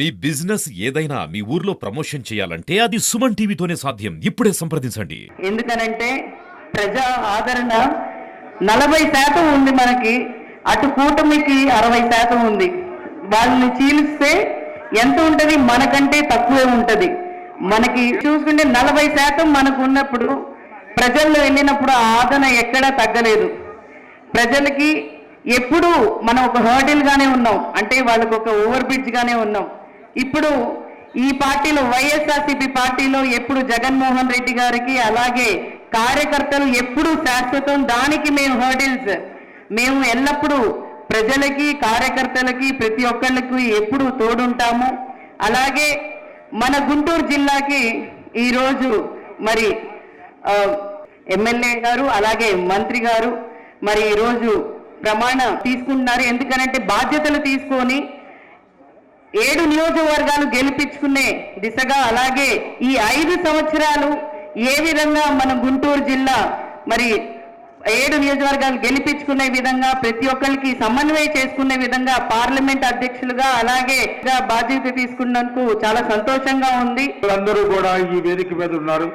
మీ business ఏదైనా మీ ఊర్లో promotion చేయాలంటే అది సుమన్ టీవీతోనే సాధ్యం. ఇప్పుడే సంప్రదించండి. ఎందుకనంటే ప్రజా ఆదరణ నలభై శాతం ఉంది మనకి అటు కూటమికి అరవై శాతం ఉంది. వాళ్ళని చీలిస్తే ఎంత ఉంటది? మనకంటే తక్కువే ఉంటది. మనకి చూసుకుంటే నలభై శాతం మనకు ఉన్నప్పుడు ప్రజల్లో వెళ్ళినప్పుడు ఆ ఆదరణ ఎక్కడా తగ్గలేదు. ప్రజలకి ఎప్పుడు మనం ఒక హర్డిల్ గానే ఉన్నాం. అంటే వాళ్ళకు ఒక ఓవర్ బ్రిడ్జ్ గానే ఉన్నాం. ఇప్పుడు ఈ పార్టీలో వైఎస్ఆర్సీపీ పార్టీలో ఎప్పుడు జగన్మోహన్ రెడ్డి గారికి అలాగే కార్యకర్తలు ఎప్పుడు శాశ్వతం. దానికి మేము హర్డిల్స్. మేము ఎల్లప్పుడూ ప్రజలకి కార్యకర్తలకి ప్రతి ఒక్కళ్ళకి ఎప్పుడు తోడుంటాము. అలాగే మన గుంటూరు జిల్లాకి ఈరోజు మరి ఎమ్మెల్యే గారు అలాగే మంత్రి గారు మరి ఈరోజు ప్రమాణం తీసుకుంటున్నారు. ఎందుకనంటే బాధ్యతలు తీసుకొని ఏడు నియోజకవర్గాలు గెలిపించుకునే దిశగా అలాగే ఈ ఐదు సంవత్సరాలు ఏ విధంగా మన గుంటూరు జిల్లా మరి ఏడు నియోజకవర్గాలు గెలిపించుకునే విధంగా ప్రతి ఒక్కరికి సమన్వయం చేసుకునే విధంగా పార్లమెంట్ అధ్యక్షులుగా అలాగే బాధ్యత తీసుకున్నందుకు చాలా సంతోషంగా ఉంది. అందరూ కూడా ఈ వేదిక మీద ఉన్నారు.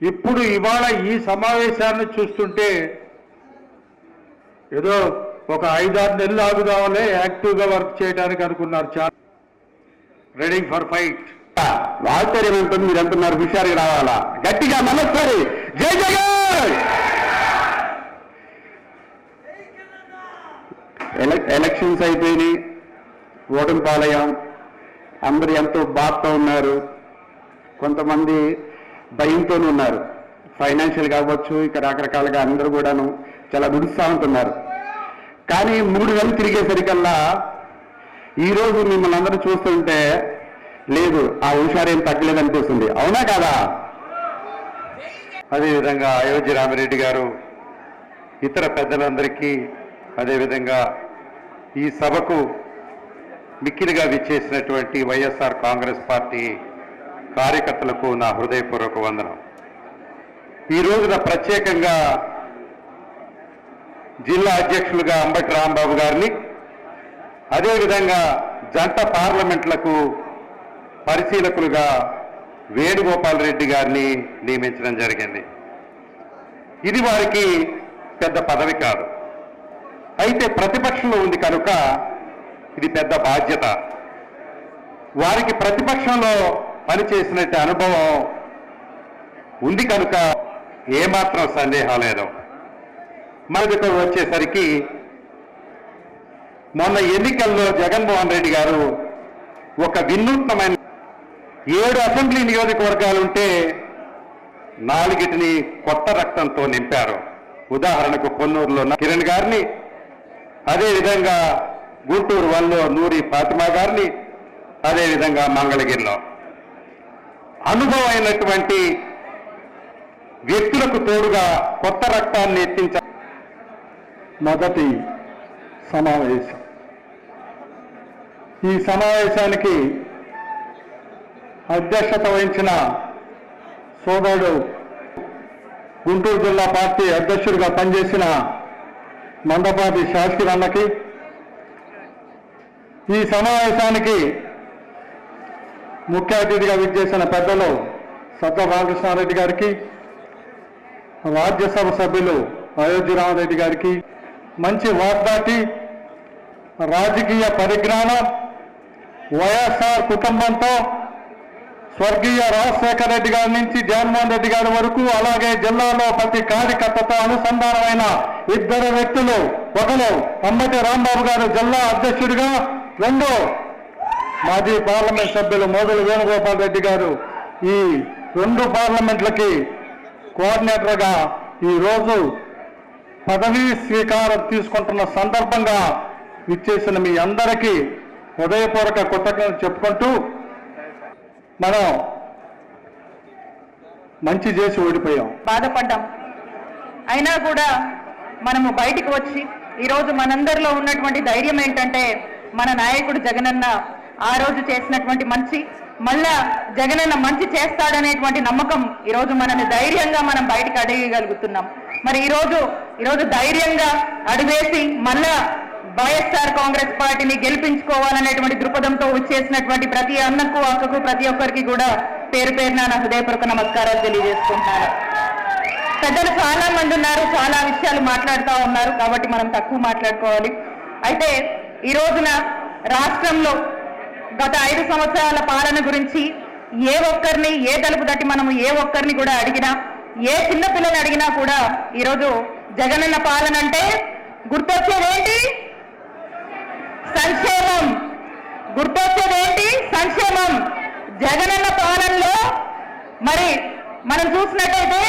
ఇప్పుడు ఇవాళ ఈ సమావేశాన్ని చూస్తుంటే ఏదో ఒక ఐదారు నెలలు ఆగుదామనే యాక్టివ్గా వర్క్ చేయడానికి అనుకున్నారు చాలా రెడీ ఫర్ ఫైట్ ఆశ్చర్యం ఉంటుంది మీరు అంటున్నారు హుషారుగా రావాలా? గట్టిగా మనస్సరి జై జగన్! ఎలక్షన్స్ అయిపోయినాయి. ఓటమి పాలయ్యాం. అందరూ ఎంతో బాధతో ఉన్నారు. కొంతమంది భయంతో ఉన్నారు. ఫైనాన్షియల్ కావచ్చు ఇక రకరకాలుగా అందరూ కూడాను చాలా ఉన్నారు కానీ మూడు నెలలు తిరిగేసరికల్లా ఈరోజు మిమ్మల్ని అందరూ చూస్తుంటే లేదు ఆ హుషారేం తగ్గలేదనిపిస్తుంది. అవునా కాదా? అదేవిధంగా అయోధ్య రామిరెడ్డి గారు ఇతర పెద్దలందరికీ అదేవిధంగా ఈ సభకు మిక్కిలిగా విచ్చేసినటువంటి వైఎస్ఆర్ కాంగ్రెస్ పార్టీ కార్యకర్తలకు నా హృదయపూర్వక వందనం. ఈ రోజున ప్రత్యేకంగా జిల్లా అధ్యక్షులుగా అంబటి రాంబాబు గారిని. అదేవిధంగా జంట పార్లమెంట్లకు పరిశీలకులుగా వేణుగోపాల్ రెడ్డి గారిని నియమించడం జరిగింది. ఇది వారికి పెద్ద పదవి కాదు. అయితే ప్రతిపక్షంలో ఉంది కనుక ఇది పెద్ద బాధ్యత. వారికి ప్రతిపక్షంలో పనిచేసినట్టు అనుభవం ఉంది కనుక ఏమాత్రం సందేహం లేదు. మనకు వచ్చేసరికి మొన్న ఎన్నికల్లో జగన్మోహన్ రెడ్డి గారు ఒక వినూత్నమైన ఏడు అసెంబ్లీ నియోజకవర్గాలుంటే నాలుగిటిని కొత్త రక్తంతో నింపారు. ఉదాహరణకు కొన్నూరులో కిరణ్ గారిని అదేవిధంగా గుంటూరు వన్లో నూరి ఫాతిమా గారిని అదేవిధంగా మంగళగిరిలో. అనుభవం అయినటువంటి వ్యక్తులకు తోడుగా కొత్త రక్తాన్ని ఎత్తించారు మొదటి సమావేశం. ఈ సమావేశానికి అధ్యక్షత వహించిన సోదరుడు గుంటూరు జిల్లా పార్టీ అధ్యక్షుడిగా పనిచేసిన మందపాటి శాస్త్రి అన్నకి ఈ సమావేశానికి ముఖ్య అతిథిగా విచ్చేసిన పెద్దలు సద్ద రామకృష్ణారెడ్డి గారికి రాజ్యసభ సభ్యులు అయోధ్య రామరెడ్డి గారికి మంచి వాగ్దాటి రాజకీయ పరిజ్ఞానం వైఎస్ఆర్ కుటుంబంతో స్వర్గీయ రాజశేఖర రెడ్డి గారి నుంచి జగన్మోహన్ రెడ్డి గారి వరకు అలాగే జిల్లాలో ప్రతి కార్యకర్తతో అనుసంధానమైన ఇద్దరు వ్యక్తులు ఒకరు అంబటి రాంబాబు గారు జిల్లా అధ్యక్షుడిగా రెండు మాజీ పార్లమెంట్ సభ్యులు మోదల వేణుగోపాల్ రెడ్డి గారు ఈ రెండు పార్లమెంట్లకి కోఆర్డినేటర్గా ఈ రోజు పదవీ స్వీకారం తీసుకుంటున్న సందర్భంగా ఇచ్చేసిన మీ అందరికీ హృదయపూర్వక కృతజ్ఞతలు చెప్పుకుంటూ మనం మంచి చేసి ఓడిపోయాం. బాధపడ్డాం. అయినా కూడా మనము బయటికి వచ్చి ఈరోజు మనందరిలో ఉన్నటువంటి ధైర్యం ఏంటంటే మన నాయకుడు జగనన్న ఆ రోజు చేసినటువంటి మంచి మళ్ళా జగనన్న మంచి చేస్తాడనేటువంటి నమ్మకం ఈరోజు మనని ధైర్యంగా మనం బయటకు అడగగలుగుతున్నాం. మరి ఈరోజు ఈరోజు ధైర్యంగా అడివేసి మళ్ళా వైఎస్ఆర్ కాంగ్రెస్ పార్టీని గెలిపించుకోవాలనేటువంటి దృక్పథంతో వచ్చేసినటువంటి ప్రతి అన్నకు అక్కకు ప్రతి ఒక్కరికి కూడా పేరు పేరున నా హృదయపూర్వక నమస్కారాలు తెలియజేసుకుంటున్నాను పెద్దలు చాలా మంది ఉన్నారు చాలా విషయాలు మాట్లాడుతూ ఉన్నారు కాబట్టి మనం తక్కువ మాట్లాడుకోవాలి. అయితే ఈ రోజున రాష్ట్రంలో గత ఐదు సంవత్సరాల పాలన గురించి ఏ ఒక్కరిని ఏ తలుపు తట్టి మనం ఏ ఒక్కరిని కూడా అడిగినా ఏ చిన్నపిల్లని అడిగినా కూడా ఈరోజు జగనన్న పాలన అంటే గుర్తొచ్చేదేంటి? సంక్షేమం. గుర్తొచ్చేదేంటి? సంక్షేమం. జగనన్న పాలనలో మరి మనం చూసినట్టయితే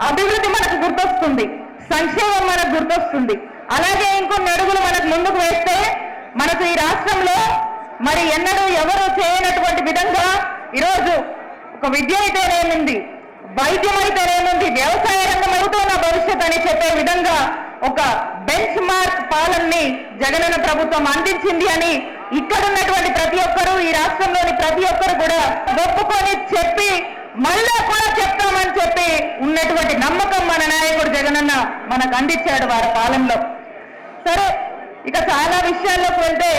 అభివృద్ధి మనకు గుర్తొస్తుంది. సంక్షేమం మనకు గుర్తొస్తుంది. అలాగే ఇంకొన్ని అడుగులు మనకు ముందుకు వేస్తే మనకు ఈ రాష్ట్రంలో మరి ఎన్నడూ ఎవరు చేయనటువంటి విధంగా ఈరోజు ఒక విద్య అయితేనేముంది? వైద్యం అయితేనేముంది వ్యవసాయ రంగం అవుతో నా భవిష్యత్ అని చెప్పే విధంగా ఒక బెంచ్ మార్క్ పాలనని జగనన్న ప్రభుత్వం అందించింది అని ఇక్కడ ఉన్నటువంటి ప్రతి ఒక్కరూ ఈ రాష్ట్రంలోని ప్రతి ఒక్కరు కూడా ఒప్పుకొని చెప్పి మళ్ళా కూడా చెప్తామని చెప్పి ఉన్నటువంటి నమ్మకం మన నాయకుడు జగనన్న మనకు అందించాడు వారి పాలనలో. సరే ఇక చాలా విషయాల్లోకి వెళ్తే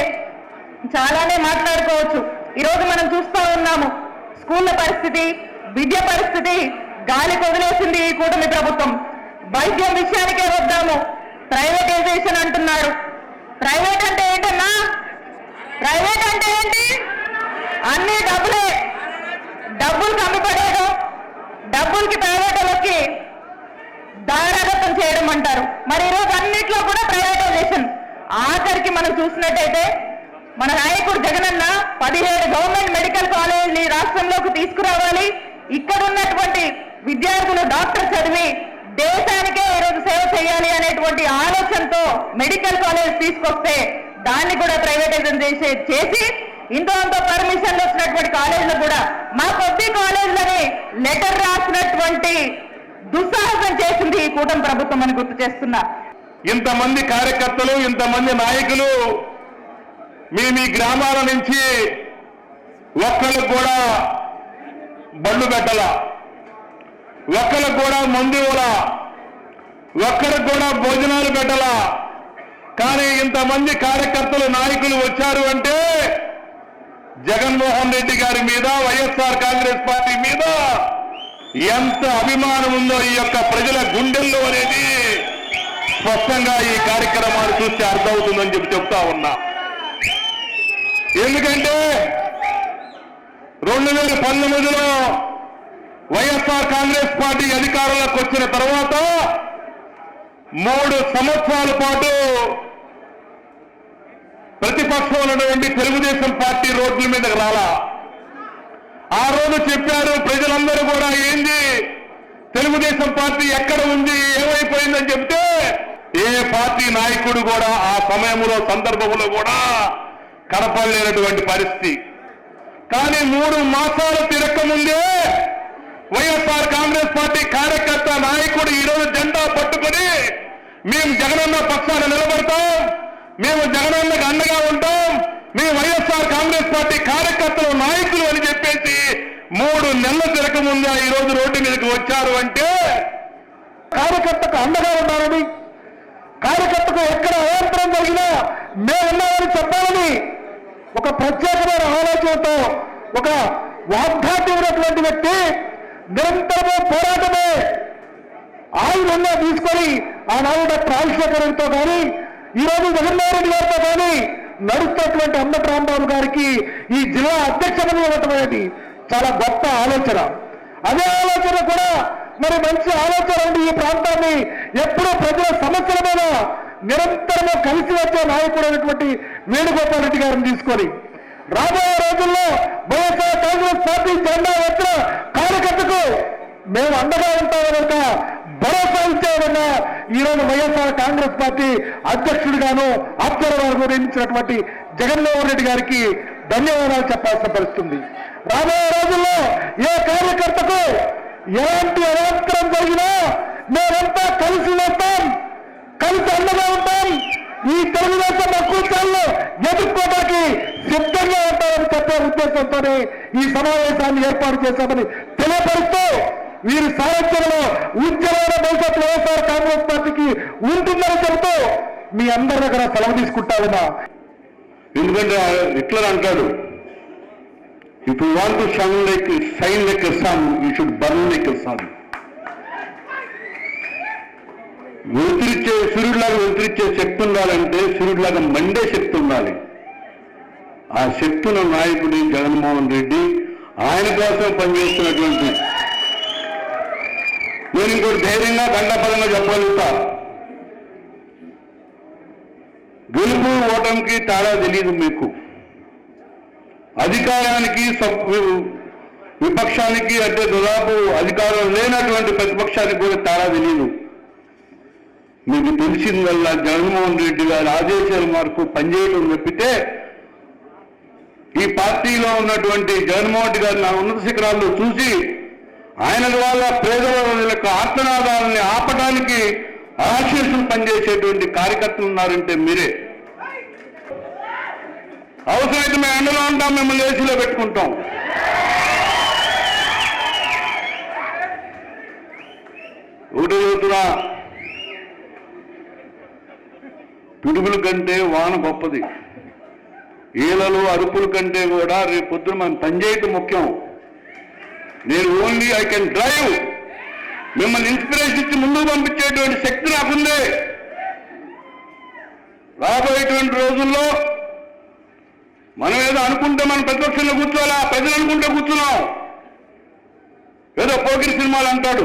చాలానే మాట్లాడుకోవచ్చు. ఈరోజు మనం చూస్తూ ఉన్నాము స్కూళ్ళ పరిస్థితి విద్య పరిస్థితి గాలి వదిలేసింది ఈ కూటమి ప్రభుత్వం. వైద్యం విషయానికే వద్దాము. ప్రైవేటైజేషన్ అంటున్నారు ప్రైవేట్ అంటే ఏంటన్నా? ప్రైవేట్ అంటే ఏంటి? అన్ని డబ్బులే. డబ్బులు కమ్మిపడేయడం డబ్బులకి ప్రైవేటులకి దారాగతం చేయడం అంటారు. మరి ఈరోజు అన్నిట్లో కూడా ప్రైవేటైజేషన్. ఆఖరికి మనం చూసినట్టయితే మన నాయకుడు జగనన్న పదిహేడు గవర్నమెంట్ మెడికల్ కాలేజీని రాష్ట్రంలోకి తీసుకురావాలి. ఇక్కడ ఉన్నటువంటి విద్యార్థులు డాక్టర్ చదివి దేశానికే ఈరోజు సేవ చేయాలి అనేటువంటి ఆలోచనతో మెడికల్ కాలేజ్ తీసుకొస్తే దాన్ని కూడా ప్రైవేటైజేషన్ చేసి చేసి ఇంతో అంత పర్మిషన్లు వచ్చినటువంటి కాలేజీలు కూడా మా కొద్ది కాలేజీలని లెటర్ రాసినటువంటి దుస్సాహసం చేసింది ఈ కూటమి ప్రభుత్వం అని గుర్తు చేస్తున్నా. ఇంతమంది కార్యకర్తలు ఇంతమంది నాయకులు మీ మీ గ్రామాల నుంచి ఒక్కరికి కూడా బళ్ళు పెట్టాల. ఒక్కరికి కూడా మందు ఇవ్వాలా? ఒక్కరికి కూడా భోజనాలు పెట్టలా? కానీ ఇంతమంది కార్యకర్తలు నాయకులు వచ్చారు అంటే జగన్మోహన్ రెడ్డి గారి మీద వైఎస్ఆర్ కాంగ్రెస్ పార్టీ మీద ఎంత అభిమానం ఉందో ఈ యొక్క ప్రజల గుండెల్లో అనేది స్పష్టంగా ఈ కార్యక్రమాలు చూస్తే అర్థమవుతుందని చెప్పి చెప్తా ఉన్నా. ఎందుకంటే రెండు వేల పంతొమ్మిదిలో వైఎస్ఆర్ కాంగ్రెస్ పార్టీ అధికారంలోకి వచ్చిన తర్వాత మూడు సంవత్సరాల పాటు ప్రతిపక్షం ఉన్నటువంటి తెలుగుదేశం పార్టీ రోడ్ల మీదకి రాలా. ఆ రోజు చెప్పారు ప్రజలందరూ కూడా ఏంది తెలుగుదేశం పార్టీ ఎక్కడ ఉంది ఏమైపోయిందని చెప్తే ఏ పార్టీ నాయకుడు కూడా ఆ సమయంలో సందర్భంలో కూడా కనపడలేనటువంటి పరిస్థితి. కానీ మూడు మాసాలు తిరక్క ముందే వైఎస్ఆర్ కాంగ్రెస్ పార్టీ కార్యకర్త నాయకుడు ఈరోజు జెండా పట్టుకొని మేము జగనన్న పక్షాన నిలబడతాం మేము జగనన్నకు అండగా ఉంటాం మేము వైఎస్ఆర్ కాంగ్రెస్ పార్టీ కార్యకర్తలు నాయకులు అని చెప్పేసి మూడు నెలల తిరక ముందే ఈ రోజు రోడ్డు మీదకి వచ్చారు అంటే కార్యకర్తకు అండగా ఉన్నారని కార్యకర్తకు ఎక్కడ అవాంతరం జరిగినా మేమున్నామని చెప్పాలని ఒక ప్రత్యేకమైన ఆలోచనతో ఒక వాగ్దాటి ఉన్నటువంటి వ్యక్తి నిరంతరము పోరాటమే. ఆయుధంగా తీసుకొని ఆనాడు డాక్టర్ రాజశేఖరంతో కానీ ఈరోజు జగన్మోహన్ గారితో కానీ నడుస్తున్నటువంటి అంబటి రాంబాబు గారికి ఈ జిల్లా అధ్యక్ష ఇవ్వటమనేది చాలా గొప్ప ఆలోచన. అదే ఆలోచన కూడా మరి మంచి ఆలోచన ఉండి ఈ ప్రాంతాన్ని. ఎప్పుడూ ప్రజల సమస్యల మీద నిరంతరము కలిసి వచ్చే నాయకుడు అయినటువంటి వేణుగోపాల్ రెడ్డి గారిని తీసుకొని రాబోయే రోజుల్లో వైఎస్ఆర్ కాంగ్రెస్ పార్టీ జెండా ఎత్తిన కార్యకర్తకు మేము అండగా ఉంటాం కనుక భరోసా ఇచ్చే ఈరోజు వైఎస్ఆర్ కాంగ్రెస్ పార్టీ అధ్యక్షుడిగాను అబ్జర్వర్ నియమించినటువంటి జగన్మోహన్ రెడ్డి గారికి ధన్యవాదాలు చెప్పాల్సిన పరిస్థితుంది. రాబోయే రోజుల్లో ఏ కార్యకర్తకు ఎలాంటి అవాంతరం జరిగినా మేమంతా కలిసి వస్తాం కలిసి అండగా ఉంటాం. ఈ తెలుగుదేశం అకృత్యాలను ఎదుర్కోవడం సిద్ధంగా ఉంటారని చెప్పే ఉద్దేశంతోనే ఈ సమావేశాన్ని ఏర్పాటు చేశామని తెలియపరుస్తూ వీరి సాహిత్యంలో ఉద్యమైన భవిష్యత్తు వైఎస్ఆర్ కాంగ్రెస్ పార్టీకి ఉంటుందని చెబుతూ మీ అందరి దగ్గర సెలవు తీసుకుంటా ఉన్నా. ఎందుకంటే హిట్లర్ అంటాడు if you want to shine like shine like sun you should burn like sun వెలుతురిచ్చే సూర్యుడిలాగా వెలుతురిచ్చే శక్తి ఉండాలంటే సూర్యుడిలాగా మండే శక్తి ఉండాలి. ఆ శక్తుల నాయకుడి జగన్మోహన్ రెడ్డి ఆయన కోసం పనిచేస్తున్నటువంటి నేను ఇంకోటి ధైర్యంగా గంటపదంగా చెప్పగలుగుతా. గెలుపు ఓటమికి తేడా తెలియదు మీకు. అధికారానికి విపక్షానికి అంటే దాదాపు అధికారం లేనటువంటి ప్రతిపక్షానికి కూడా తేడా తెలియదు మీకు తెలిసిందల్లా జగన్మోహన్ రెడ్డి గారి ఆదేశాల మేరకు పనిచేయడం తప్పితే ఈ పార్టీలో ఉన్నటువంటి జగన్మోహన్ రెడ్డి గారిని ఉన్నత శిఖరాల్లో చూసి ఆయన ద్వారా పేదల యొక్క ఆత్మనాదాలని ఆపడానికి ఆశీస్సులు పనిచేసేటువంటి కార్యకర్తలు ఉన్నారంటే మీరే. అవసరమైతే మేము ఎండలో ఉంటాం మిమ్మల్ని ఏసీలో పెట్టుకుంటాం. ఒకటి చదువుతున్నా పిడుగుల కంటే వాన గొప్పది. ఈలలు అరుపుల కంటే కూడా రేపు పొద్దున మనం పనిచేయటం ముఖ్యం. నేను ఓన్లీ ఐ కెన్ డ్రైవ్. మిమ్మల్ని ఇన్స్పిరేషన్ ఇచ్చి ముందుకు పంపించేటువంటి శక్తి నాకుంది. రాబోయేటువంటి రోజుల్లో మనం ఏదో అనుకుంటే మనం ప్రతిపక్షంలో కూర్చోవాలా? ప్రజలు అనుకుంటే కూర్చున్నాం. ఏదో పోకిరి సినిమాలు అంటాడు.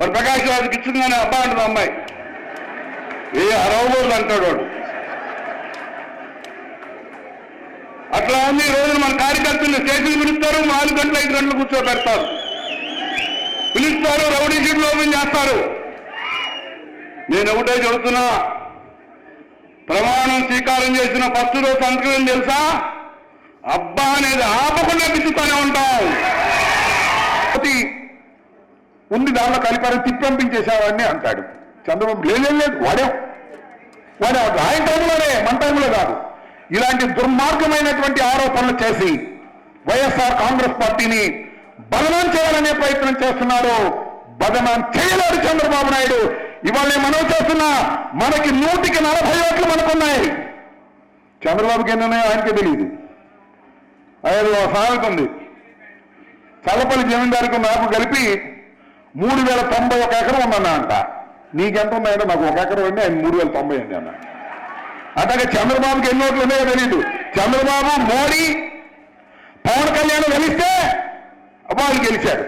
మరి ప్రకాష్ రాజుకి ఇచ్చిందని అబ్బా అంటుంది అమ్మాయి. ఏ అరవబోదు అంటాడు వాడు. అట్లా ఉంది. ఈ రోజున మన కార్యకర్తలు స్టేషన్ పిలుస్తారు. నాలుగు గంటలు ఐదు గంటలు కూర్చోబెడతారు. పిలుస్తారు. రౌడీ షీట్లు ఓపెన్ చేస్తారు. నేను ఒకటే చెబుతున్నా. ప్రమాణం స్వీకారం చేసిన ఫస్ట్ రోజు సంతకం తెలుసా? అబ్బా అనేది ఆపకుండా పిచ్చుతూనే ఉంటాం. ఒకటి ఉంది దానిలో కలిపారు తిప్పంపించేసేవాడిని అంటాడు. చంద్రబాబు లేదు లేదు, లేదు. వాడే? వాడే ఆయన టైంలోనే మన టైంలో కాదు. ఇలాంటి దుర్మార్గమైనటువంటి ఆరోపణలు చేసి వైఎస్ఆర్ కాంగ్రెస్ పార్టీని బదనాం చేయాలనే ప్రయత్నం చేస్తున్నారు బదనాం చేయలేడు చంద్రబాబు నాయుడు. ఇవాళ మనం చేస్తున్నా మనకి నూటికి నలభై ఓట్లు మనకున్నాయి. చంద్రబాబుకి ఎన్ని ఉన్నాయో ఆయనకే తెలియదు ఐదు ఒక సామెత ఉంది చల్లపల్లి జమీందారికి నాకు కలిపి మూడు వేల తొంభై ఒక ఎకరం ఉందన్నా అంట నీకెంత ఉన్నాయంటే నాకు ఒక ఎకరం అండి ఆయన మూడు వేల తొంభై అండి అన్నా అట్లాగే చంద్రబాబుకి ఎన్ని ఓట్లు ఉన్నాయో తెలియదు చంద్రబాబు మోడీ పవన్ కళ్యాణ్ గెలిస్తే వాళ్ళు గెలిచారు.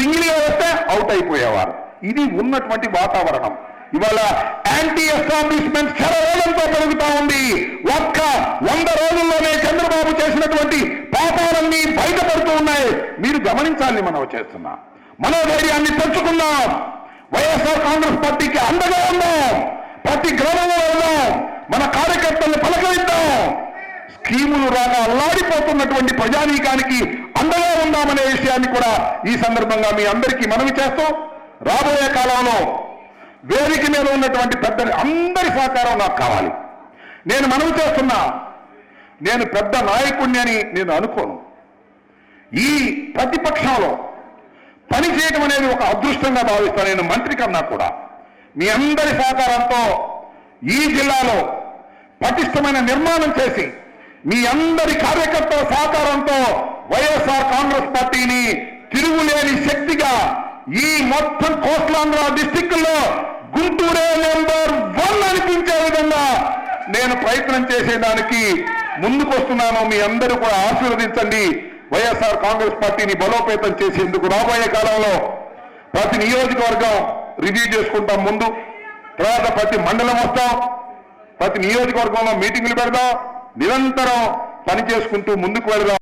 సింగిల్గా వస్తే అవుట్ అయిపోయేవారు. ఇది ఉన్నటువంటి వాతావరణం. ఇవాళ యాంటీ ఎస్టాబ్లిష్మెంట్ శరవేలంతో పెరుగుతా ఉంది. ఒక్క వంద రోజుల్లోనే చంద్రబాబు చేసినటువంటి పాపాలన్నీ బయటపడుతూ ఉన్నాయి. మీరు గమనించాలని మనం చేస్తున్నా. మనోధైర్యాన్ని పెంచుకుందాం. వైఎస్ఆర్ కాంగ్రెస్ పార్టీకి అండగా ఉందాం. ప్రతి గ్రామంలో ఉందాం. మన కార్యకర్తల్ని పలకరిద్దాం. స్కీములు రాగా అల్లాడిపోతున్నటువంటి ప్రజానీకానికి అండగా ఉందామనే విషయాన్ని కూడా ఈ సందర్భంగా మీ అందరికీ మనవి చేస్తూ రాబోయే కాలంలో వేదిక మీద ఉన్నటువంటి పెద్ద అందరి సహకారం నాకు కావాలి. నేను మనవి చేస్తున్నా నేను పెద్ద నాయకుడిని అని నేను అనుకోను. ఈ ప్రతిపక్షంలో పనిచేయడం అనేది ఒక అదృష్టంగా భావిస్తాను నేను మంత్రి కన్నా కూడా. మీ అందరి సహకారంతో ఈ జిల్లాలో పటిష్టమైన నిర్మాణం చేసి మీ అందరి కార్యకర్తల సహకారంతో వైఎస్ఆర్ కాంగ్రెస్ పార్టీని తిరుగులేని శక్తిగా ఈ మొత్తం కోట్లాంధ్ర డిస్టిక్లో గుంటూరే నెంబర్ వన్ అనిపించే విధంగా నేను ప్రయత్నం చేసేదానికి ముందుకొస్తున్నాను. మీ అందరూ కూడా ఆశీర్వదించండి. వైఎస్ఆర్ కాంగ్రెస్ పార్టీని బలోపేతం చేసేందుకు రాబోయే కాలంలో ప్రతి నియోజకవర్గం రివ్యూ చేసుకుంటాం ముందు. తర్వాత ప్రతి మండలం వస్తాం. ప్రతి నియోజకవర్గంలో మీటింగులు పెడదాం. నిరంతరం పని చేసుకుంటూ ముందుకు వెళదాం.